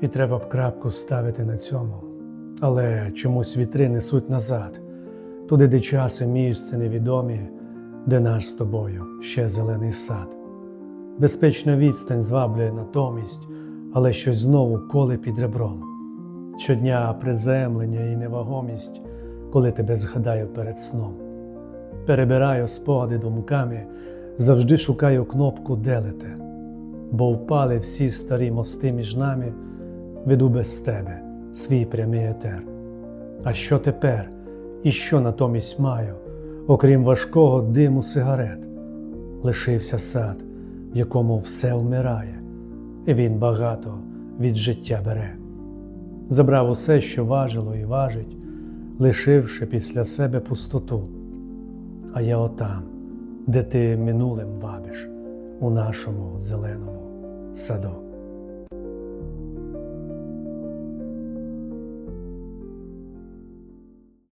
І треба б крапку ставити на цьому. Але чомусь вітри несуть назад, туди, де час і місце невідомі, де наш з тобою ще зелений сад. Безпечна відстань зваблює натомість, але щось знову коле під ребром. Щодня приземлення і невагомість, коли тебе згадаю перед сном. Перебираю спогади думками, завжди шукаю кнопку делите, бо впали всі старі мости між нами, веду без тебе свій прямий етер. А що тепер? І що натомість маю, окрім важкого диму сигарет? Лишився сад, в якому все вмирає, і він багато від життя бере. Забрав усе, що важило і важить, лишивши після себе пустоту. А я отам, де ти минулим вабиш, у нашому зеленому саду.